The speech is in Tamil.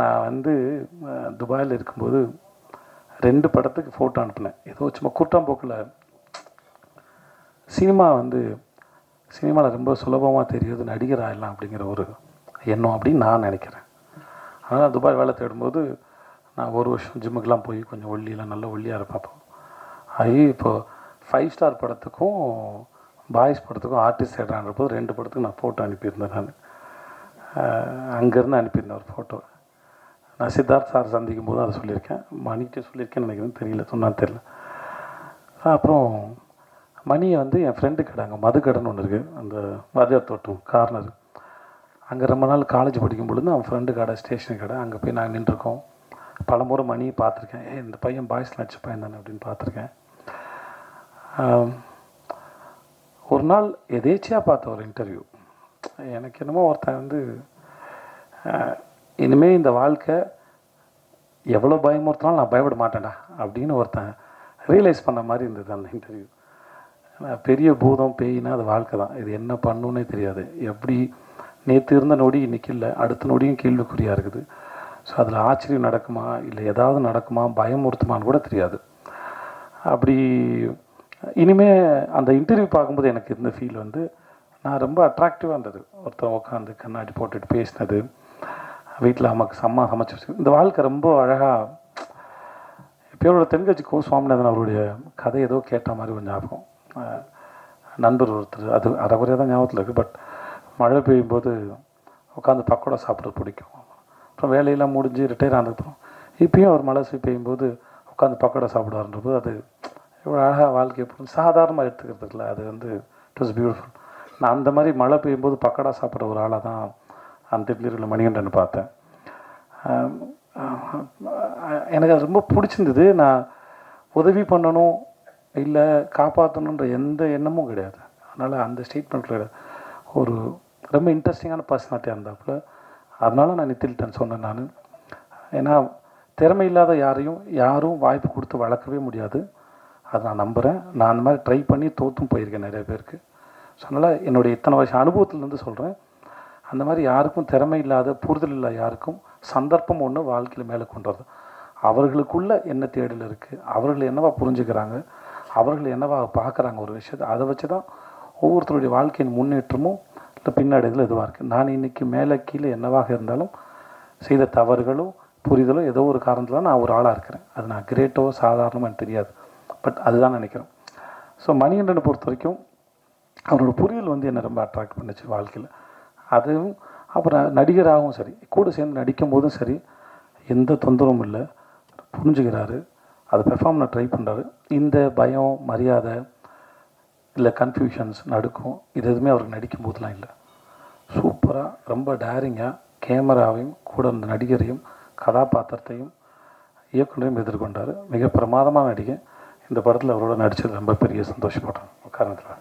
நான் வந்து துபாயில் இருக்கும்போது ரெண்டு படத்துக்கு ஃபோட்டோ அனுப்பினேன். ஏதோ சும்மா கூட்டாம்போக்கில் சினிமா வந்து சினிமாவில் ரொம்ப சுலபமாக தெரியுது நடிகர் ஆயிடலாம் அப்படிங்கிற ஒரு எண்ணம் அப்படின்னு நான் நினைக்கிறேன். அதனால் துபாய் வேலை தேடும்போது நான் ஒரு வருஷம் ஜிம்முக்கெலாம் போய் கொஞ்சம் ஒல்லியெல்லாம் நல்ல ஒல்லியாக இருப்பேன் அப்போ. ஐ ஃபைவ் ஸ்டார் படத்துக்கும் பாய்ஸ் படத்துக்கும் ஆர்டிஸ்ட் தேடுறான்ற போது ரெண்டு படத்துக்கு நான் ஃபோட்டோ அனுப்பியிருந்தேன் நான். அங்கேருந்து அனுப்பியிருந்தேன் ஒரு ஃபோட்டோ நான் சித்தார்த் சார் சந்திக்கும் போது அதை சொல்லியிருக்கேன். மணிக்கிட்ட சொல்லியிருக்கேன்னு நினைக்கிறேன். தெரியல. சொன்னால் தெரியல. அப்புறம் மணியை வந்து என் ஃப்ரெண்டு கடை அங்கே மது கடைன்னு ஒன்று இருக்குது அந்த வாத்தியார் தோட்டம் கார்னர் அங்கே ரொம்ப நாள் காலேஜ் படிக்கும் பொழுது அவன் ஃப்ரெண்டு கடை ஸ்டேஷன் கடை. அங்கே போய் நாங்கள் நின்றுருக்கோம். பலமுறை மணியை பார்த்துருக்கேன். ஏ இந்த பையன் பாய்ஸ் நடிச்ச பையன் தானே அப்படின்னு பார்த்துருக்கேன். ஒரு நாள் எதேச்சியாக பார்த்த ஒரு இன்டர்வியூ எனக்கு என்னமோ ஒருத்தன் வந்து இனிமேல் இந்த வாழ்க்கை எவ்வளோ பயமுறுத்தினாலும் நான் பயப்பட மாட்டேன்டா அப்படின்னு ஒருத்தன் ரியலைஸ் பண்ண மாதிரி இருந்தது அந்த இன்டர்வியூ பெரிய பூதம் பேயினா அது வாழ்க்கை தான். இது என்ன பண்ணுன்னே தெரியாது. எப்படி நேற்று இருந்த நொடி இன்னைக்கு இல்லை. அடுத்த நொடியும் கேள்விக்குறியாக இருக்குது. ஸோ அதில் ஆச்சரியம் நடக்குமா? இல்லை ஏதாவது நடக்குமா? பயமுறுத்துமான்னு கூட தெரியாது. அப்படி இனிமே அந்த இன்டர்வியூ பார்க்கும்போது எனக்கு இருந்த ஃபீல் வந்து நான் ரொம்ப அட்ராக்டிவாக இருந்தது. ஒருத்தன் உட்காந்து கண்ணாடி போட்டுட்டு பேசினது. வீட்டில் அம்மாக்கு அம்மா சமைச்சு வச்சு இந்த வாழ்க்கை ரொம்ப அழகாக இப்போயோட தென்கட்சி கோ சுவாமிநாதன் அவருடைய கதை ஏதோ கேட்ட மாதிரி ஒரு ஞாபகம். நண்பர் ஒருத்தர் அது அரைகுறையாக தான் ஞாபகத்தில் இருக்குது பட் மழை பெய்யும்போது உட்காந்து பக்கோடா சாப்பிட்றது பிடிக்கும். அப்புறம் வேலையெல்லாம் முடிஞ்சு ரிட்டையர் ஆனதுக்கப்புறம் இப்பயும் அவர் மழை பெய்யும்போது உட்காந்து பக்கோடா சாப்பிடுவாருன்றபோது அது இவ்வளோ அழகாக வாழ்க்கை எப்படி சாதாரணமாக எடுத்துக்கிறது இல்லை அது வந்து இட் வாஸ் பியூட்டிஃபுல் நான் அந்த மாதிரி மழை பெய்யும்போது பக்கோடா சாப்பிட்ற ஒரு ஆளாக தான் அந்த இட்லியில் மணிகண்டன் பார்த்தேன். எனக்கு அது ரொம்ப பிடிச்சிருந்தது. நான் உதவி பண்ணணும் இல்லை காப்பாற்றணுன்ற எந்த எண்ணமும் கிடையாது. அதனால் அந்த ஸ்டேட்மெண்ட்டில் ஒரு ரொம்ப இன்ட்ரெஸ்டிங்கான பர்சனாலிட்டியாக இருந்தாப்புல அதனால் நான் நித்தில்டன் சொன்னேன் நான். ஏன்னா திறமை இல்லாத யாரையும் யாரும் வாய்ப்பு கொடுத்து வளர்க்கவே முடியாது. அதை நான் நம்புகிறேன் நான் அந்த மாதிரி ட்ரை பண்ணி தோற்றும் போயிருக்கேன் நிறைய பேருக்கு. ஸோ அதனால் என்னுடைய இத்தனை வருஷம் அனுபவத்துலேருந்து சொல்கிறேன் அந்த மாதிரி யாருக்கும் திறமை இல்லாத புரிதல் இல்லாத யாருக்கும் சந்தர்ப்பம் ஒன்று வாழ்க்கையில் மேலே கொண்டு வருது அவர்களுக்குள்ள என்ன தேடல் இருக்குது அவர்கள் என்னவா புரிஞ்சுக்கிறாங்க? அவர்கள் என்னவா பார்க்குறாங்க ஒரு விஷயத்தை? அதை வச்சு தான் ஒவ்வொருத்தருடைய வாழ்க்கையின் முன்னேற்றமும் இல்லை பின்னடைதலும் இதுவாக இருக்குது நான் இன்றைக்கி மேலே கீழே என்னவாக இருந்தாலும் செய்த தவறுகளோ புரிதலோ ஏதோ ஒரு காரணத்தில் நான் ஒரு ஆளாக இருக்கிறேன். அது நான் கிரேட்டோ சாதாரணமோ எனக்கு தெரியாது. பட் அதுதான் நினைக்கிறேன் ஸோ மணிகண்டனை பொறுத்த வரைக்கும் அவரோட புரியல் வந்து என்னை ரொம்ப அட்ராக்ட் பண்ணுச்சு வாழ்க்கையில். அதுவும் அப்புறம் நடிகராகவும் சரி கூட சேர்ந்து நடிக்கும் போதும் சரி எந்த தொந்தரவும் இல்லை. புரிஞ்சுக்கிறாரு. அதை பெர்ஃபார்ம் நான் ட்ரை பண்ணுறாரு இந்த பயம் மரியாதை இல்லை கன்ஃபியூஷன்ஸ் நடுக்கும். இது எதுவுமே அவருக்கு நடிக்கும் போதெலாம் இல்லை. சூப்பராக ரொம்ப டேரிங்காக கேமராவையும் கூட இருந்த நடிகரையும் கதாபாத்திரத்தையும் இயக்குனரையும் எதிர்கொண்டார். மிக பிரமாதமான நடிகை. இந்த படத்தில் அவரோட நடித்தது ரொம்ப பெரிய சந்தோஷப்படுறேன். காரணத்தில்